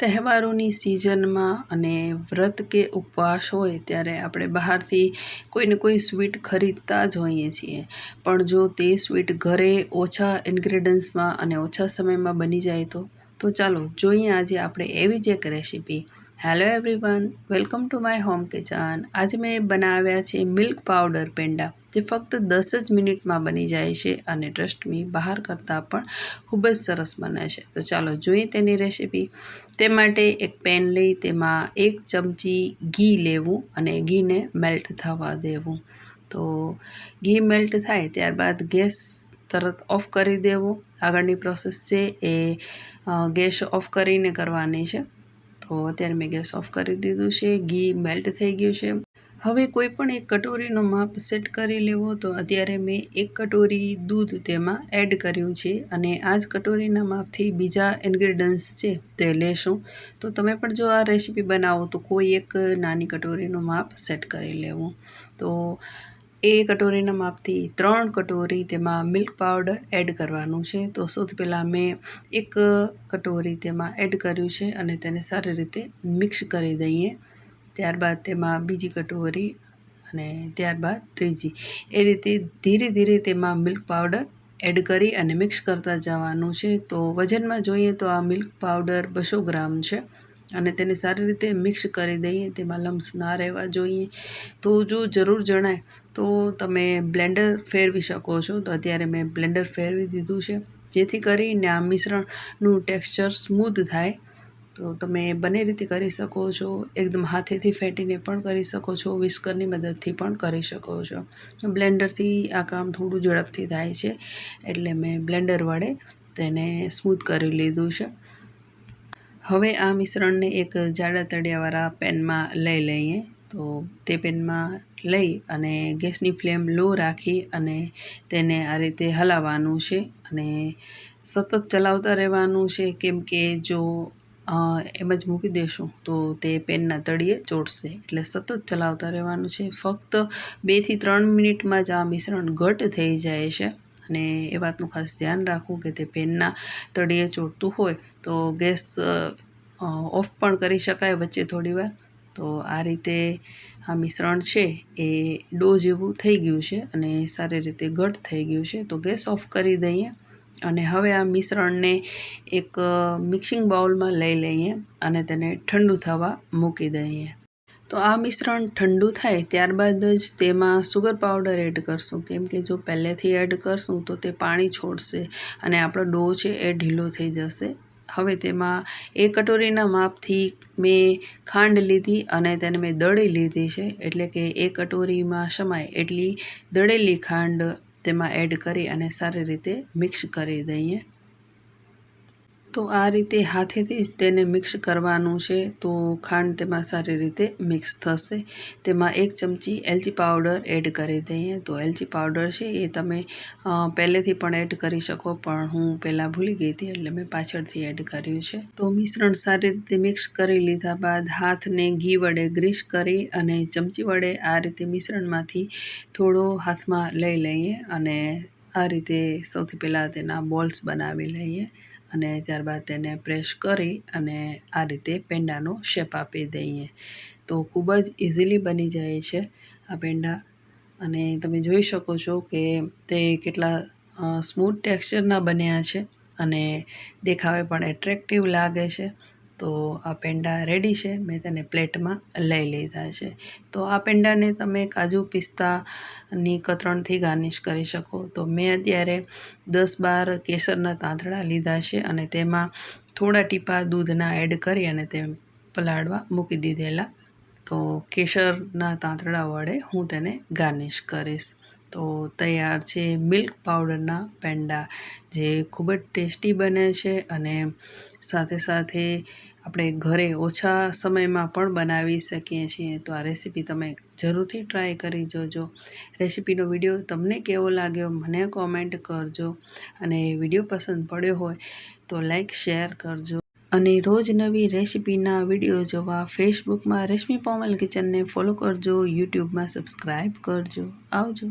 તહેવારોની સિઝનમાં અને વ્રત કે ઉપવાસ હોય ત્યારે આપણે બહારથી કોઈને કોઈ સ્વીટ ખરીદતા જ હોઈએ છીએ. પણ જો તે સ્વીટ ઘરે ઓછા ઇન્ગ્રેડિયન્ટ્સમાં અને ઓછા સમયમાં બની જાય તો તો ચાલો જોઈએ આજે આપણે એવી જ એક recipe. Hello everyone welcome to my home kitchen આજે મેં બનાવ્યા છે મિલ્ક પાવડર પેંડા. જે ફક્ત દસ જ મિનિટમાં બની જાય છે અને ટ્રસ્ટ મી બહાર કરતાં પણ ખૂબ જ સરસ બને છે. તો ચાલો જોઈએ તેની રેસીપી તે માટે એક પેન લઈ, તેમાં એક ચમચી ઘી લેવું અને ઘીને મેલ્ટ થવા દેવું. તો ઘી મેલ્ટ થાય ત્યારબાદ ગેસ તરત ઓફ કરી દેવો. આગળની પ્રોસેસ છે એ ગેસ ઓફ કરીને કરવાની છે. તો અત્યારે મેં ગેસ ઓફ કરી દીધું છે, ઘી મેલ્ટ થઈ ગયું છે. હવે કોઈ પણ એક કટોરીનો માપ સેટ કરી લેવો તો અત્યારે મેં એક કટોરી દૂધ તેમાં એડ કર્યું છે અને આ જ કટોરીના માપથી બીજા ઇન્ગ્રીડિયન્ટ્સ છે તે લેશું. તો તમે પણ જો આ રેસીપી બનાવો તો કોઈ એક નાની કટોરીનું માપ સેટ કરી લેવું. તો એ કટોરીના માપથી ત્રણ કટોરી તેમાં મિલ્ક પાવડર એડ કરવાનું છે. તો સૌથી પહેલાં મેં એક કટોરી તેમાં એડ કર્યું છે અને તેને સારી રીતે મિક્સ કરી દઈએ. ત્યારબાદ તેમાં બીજી કટોરી અને ત્યારબાદ ત્રીજી. એ રીતે ધીરે ધીરે તેમાં મિલ્ક પાવડર એડ કરી અને મિક્સ કરતા જવાનું છે. તો વજનમાં જોઈએ તો આ મિલ્ક પાવડર બસો ગ્રામ છે અને તેને સારી રીતે મિક્સ કરી દઈએ. તેમાં લમ્સ ના રહેવા જોઈએ. તો જો જરૂર જણાય તો તમે બ્લેન્ડર ફેરવી શકો છો. તો અત્યારે મેં બ્લેન્ડર ફેરવી દીધું છે. જેથી કરીને આ મિશ્રણનું ટેક્સચર સ્મૂધ થાય તો તમે બંને રીતે કરી શકો છો. એકદમ હાથેથી ફેટીને પણ કરી શકો છો. વિસ્કરની મદદથી પણ કરી શકો છો. બ્લેન્ડરથી આ કામ થોડું ઝડપથી થાય છે. એટલે મેં બ્લેન્ડર વડે તેને સ્મૂથ કરી લીધું છે. હવે આ મિશ્રણને એક જાડા તળિયાવાળા પેનમાં લઈ લઈએ. તો તે પેનમાં લઈ અને ગેસની ફ્લેમ લો રાખી અને તેને આ રીતે હલાવવાનું છે અને સતત ચલાવતા રહેવાનું છે. કેમ કે જો એમ જ મૂકી દેશું. તો તે પેનના તળિયે ચોટશે. એટલે સતત ચલાવતા રહેવાનું છે. ફક્ત બેથી ત્રણ મિનિટમાં જ આ મિશ્રણ ઘટ થઈ જાય છે. અને એ વાતનું ખાસ ધ્યાન રાખવું કે તે પેનના તળિયે ચોટતું હોય તો ગેસ ઓફ પણ કરી શકાય વચ્ચે થોડીવાર તો આ રીતે આ મિશ્રણ છે એ ડો જેવું થઈ ગયું છે અને સારી રીતે ઘટ થઈ ગયું છે. તો ગેસ ઓફ કરી દઈએ. અને હવે આ મિશ્રણને એક મિક્સિંગ બાઉલમાં લઈ લઈએ અને તેને ઠંડુ થવા મૂકી દઈએ. તો આ મિશ્રણ ઠંડુ થાય ત્યારબાદ જ તેમાં સુગર પાવડર એડ કરશું. કેમ કે જો પહેલેથી એડ કરશું તો તે પાણી છોડશે અને આપણો ડો છે એ ઢીલો થઈ જશે. હવે તેમાં એ કટોરીના માપથી મેં ખાંડ લીધી અને તેને મેં દળી લીધી છે. એટલે કે એ કટોરીમાં સમાય એટલી દળેલી ખાંડ તેમાં એડ કરી અને સારી રીતે મિક્સ કરી દઈએ. તો આ રીતે હાથેથી જ તેને મિક્સ કરવાનું છે. તો ખાંડ તેમાં સારી રીતે મિક્સ થશે. તેમાં એક ચમચી એલચી પાવડર એડ કરી દઈએ. તો એલચી પાવડર છે એ તમે પહેલેથી પણ એડ કરી શકો, પણ હું પહેલાં ભૂલી ગઈ હતી એટલે મેં પાછળથી એડ કર્યું છે. તો મિશ્રણ સારી રીતે મિક્સ કરી લીધા બાદ હાથને ઘી વડે ગ્રીસ કરી અને ચમચી વડે આ રીતે મિશ્રણમાંથી થોડો હાથમાં લઈ લઈએ અને આ રીતે સૌથી પહેલાં તેના બોલ્સ બનાવી લઈએ. અને ત્યારબાદ તેને પ્રેસ કરી અને આ રીતે પેંડાનો શેપ આપી દઈએ. તો ખૂબ જ ઇઝીલી બની જાય છે આ પેંડા. અને તમે જોઈ શકો છો કે તે કેટલા સ્મૂથ ટેક્સચરના બન્યા છે અને દેખાવે પણ એટ્રેક્ટિવ લાગે છે. તો આ પેંડા રેડી છે. મેં તેને પ્લેટમાં લઈ લીધા છે. તો આ પેંડાને તમે કાજુ પિસ્તાની કતરણથી ગાર્નિશ કરી શકો. તો મેં અત્યારે દસ બાર કેસરના તાંતણા લીધા છે અને તેમાં થોડા ટીપા દૂધના એડ કરી અને તે પલાળવા મૂકી દીધેલા. તો કેસરના તાંતણા વડે હું તેને ગાર્નિશ કરીશ. તો તૈયાર છે મિલ્ક પાવડરના પેંડા. જે ખૂબ જ ટેસ્ટી બને છે અને સાથે સાથે આપણે ઘરે ઓછા સમયમાં પણ બનાવી શકીએ છીએ. તો આ રેસીપી તમે જરૂરથી ટ્રાય કરી જોજો. રેસીપીનો વીડિયો તમને કેવો લાગ્યો મને કોમેન્ટ કરજો. અને વીડિયો પસંદ પડ્યો હોય તો લાઈક શેર કરજો. અને રોજ નવી રેસીપીના વીડિયો જોવા ફેસબુકમાં રેશમી પોમલ કિચનને ફોલો કરજો. યુટ્યુબમાં સબસ્ક્રાઈબ કરજો. આવજો.